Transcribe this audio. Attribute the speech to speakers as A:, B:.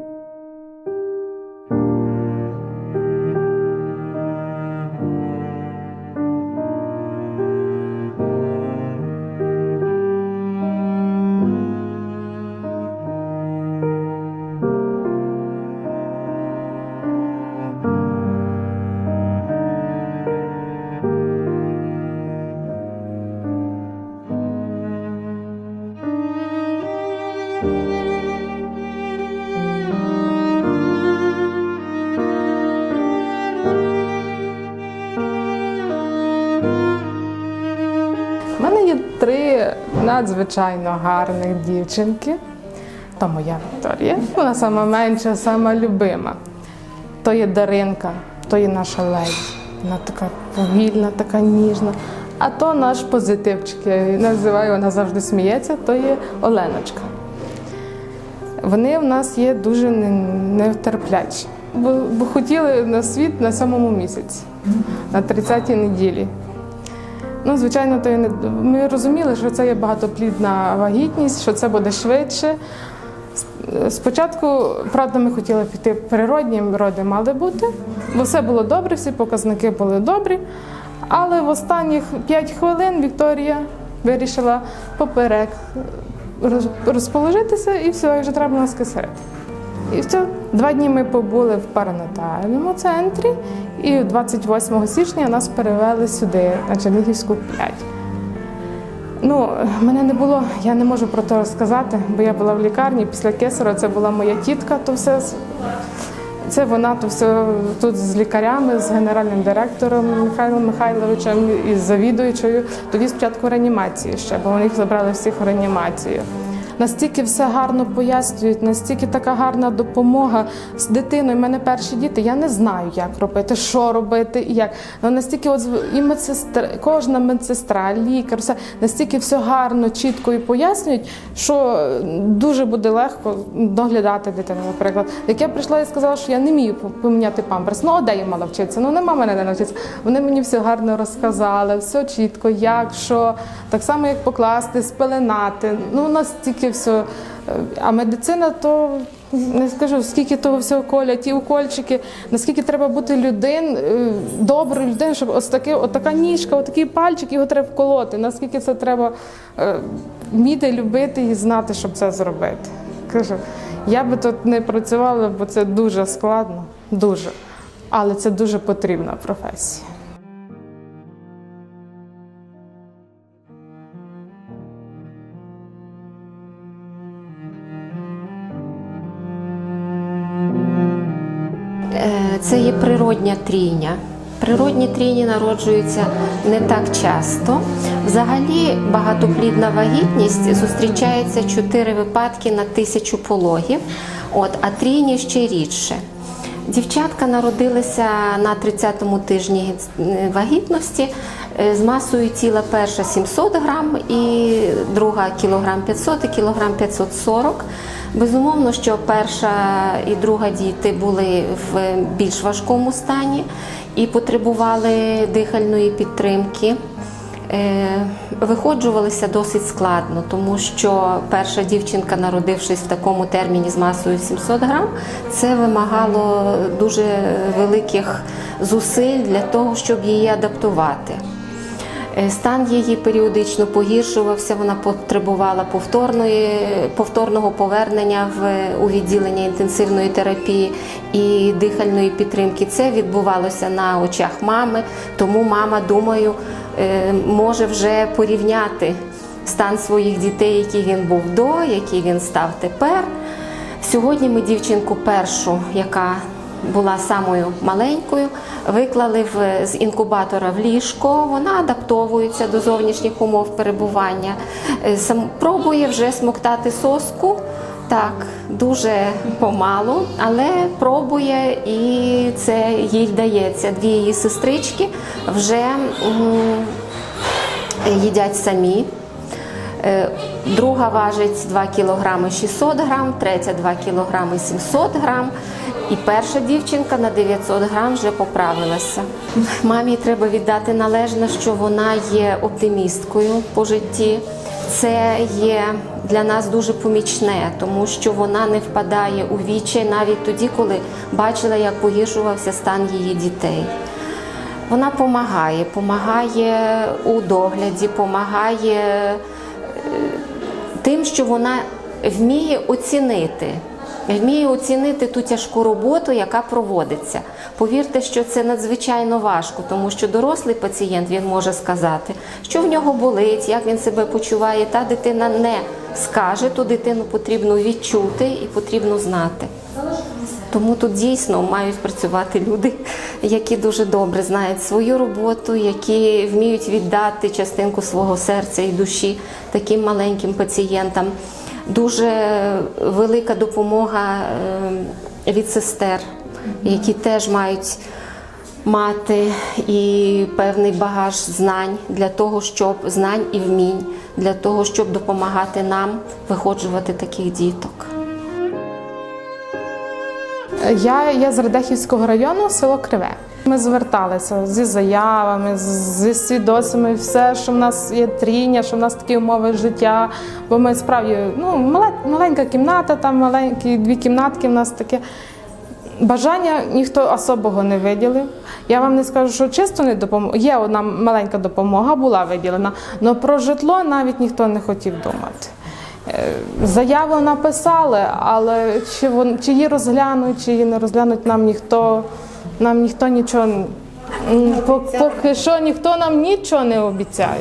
A: thank you У мене є три надзвичайно гарних дівчинки. То моя Вікторія. Вона сама менша, сама любима. То є Даринка, то є наша леді. Вона така повільна, така ніжна. А то наш позитивчик, я її називаю, вона завжди сміється, то є Оленочка. Вони в нас є дуже не- нетерплячі, бо, хотіли на світ на самому місяці, на 30-й неділі. Ну, звичайно, то не ми розуміли, що це є багатоплідна вагітність, що це буде швидше. Спочатку, правда, ми хотіли піти природні роди мали бути, бо все було добре, всі показники були добрі. Але в останніх 5 хвилин Вікторія вирішила поперек розположитися і все, і вже треба нас кисарити. І все. Два дні ми побули в перинатальному центрі, і 28 січня нас перевели сюди, на Чернігівську 5. Ну, мене не було, я не можу про це розказати, бо я була в лікарні після кесаря, це була моя тітка, то все. Це вона то все тут з лікарями, з генеральним директором Михайлом Михайловичем і з завідуючою. Тоді спочатку реанімації ще, бо вони їх забрали всіх в реанімацію. Настільки все гарно пояснюють, настільки така гарна допомога з дитиною. У мене перші діти. Я не знаю, як робити, що робити і як. Ну настільки, от і медсестра, кожна медсестра, лікар, все настільки все гарно, чітко і пояснюють, що дуже буде легко доглядати дитину. Наприклад, як я прийшла і сказала, що я не вмію поміняти памперс. Ну, а де я мала вчитися? Ну нема мене де навчитися. Вони мені все гарно розказали, все чітко, як, що, так само, як покласти, спеленати. Ну, настільки все. Е, А медицина то. Не скажу, скільки того всього колять, ті укольчики, наскільки треба бути людин, е, доброю людиною, щоб ось таки, от така ніжка, отакий пальчик, його треба вколоти. Наскільки це треба е, вміти, любити і знати, щоб це зробити. Кажу, я би тут не працювала, бо це дуже складно, дуже. Але це дуже потрібна професія.
B: Це є природня трійня. Природні трійні народжуються не так часто. Взагалі багатоплідна вагітність зустрічається 4 випадки на тисячу пологів, от, а трійні ще рідше. Дівчатка народилися на 30-му тижні вагітності е, з масою тіла перша 700 грам і друга кілограм 500 і кілограм 540. Безумовно, що перша і друга діти були в більш важкому стані і потребували дихальної підтримки. Е, Виходжувалися досить складно, тому що перша дівчинка, народившись в такому терміні з масою 700 грам, це вимагало дуже великих зусиль для того, щоб її адаптувати. Е, Стан її періодично погіршувався, вона потребувала повторної, повторного повернення в, у відділення інтенсивної терапії і дихальної підтримки. Це відбувалося на очах мами, тому мама, думаю, е, може вже порівняти стан своїх дітей, який він був до, який він став тепер. Сьогодні ми дівчинку першу, яка була самою маленькою, виклали в, з інкубатора в ліжко. Вона адаптовується до зовнішніх умов перебування. Е, пробує вже смоктати соску. Так, дуже помалу, але пробує і це їй вдається. Дві її сестрички вже їдять самі. Е, Друга важить 2 кг 600 грам, третя 2 кг 700 грам. І перша дівчинка на 900 грам вже поправилася. Мамі треба віддати належне, що вона є оптимісткою по житті. Це є для нас дуже помічне, тому що вона не впадає у вічі навіть тоді, коли бачила, як погіршувався стан її дітей. Вона допомагає, допомагає у догляді, допомагає тим, що вона вміє оцінити. Вміє оцінити ту тяжку роботу, яка проводиться. Повірте, що це надзвичайно важко, тому що дорослий пацієнт він може сказати, що в нього болить, як він себе почуває. Та дитина не скаже, ту дитину потрібно відчути і потрібно знати. Тому тут дійсно мають працювати люди, які дуже добре знають свою роботу, які вміють віддати частинку свого серця і душі таким маленьким пацієнтам. Дуже велика допомога е, від сестер, які теж мають мати і певний багаж знань для того, щоб знань і вмінь, для того, щоб допомагати нам виходжувати таких діток.
A: Я, я з Радехівського району, село Криве. Ми зверталися зі заявами, зі свідоцтвами, все, що в нас є трійня, що в нас такі умови життя. Бо ми справді ну, маленька кімната, там маленькі дві кімнатки в нас таке. Бажання ніхто особого не виділив. Я вам не скажу, що чисто не допомога. Є одна маленька допомога, була виділена, але про житло навіть ніхто не хотів думати. Е, Заяву написали, але чи, вон, чи її розглянуть, чи її не розглянуть, нам ніхто, нам ніхто нічого поки що ніхто нам нічого не обіцяє.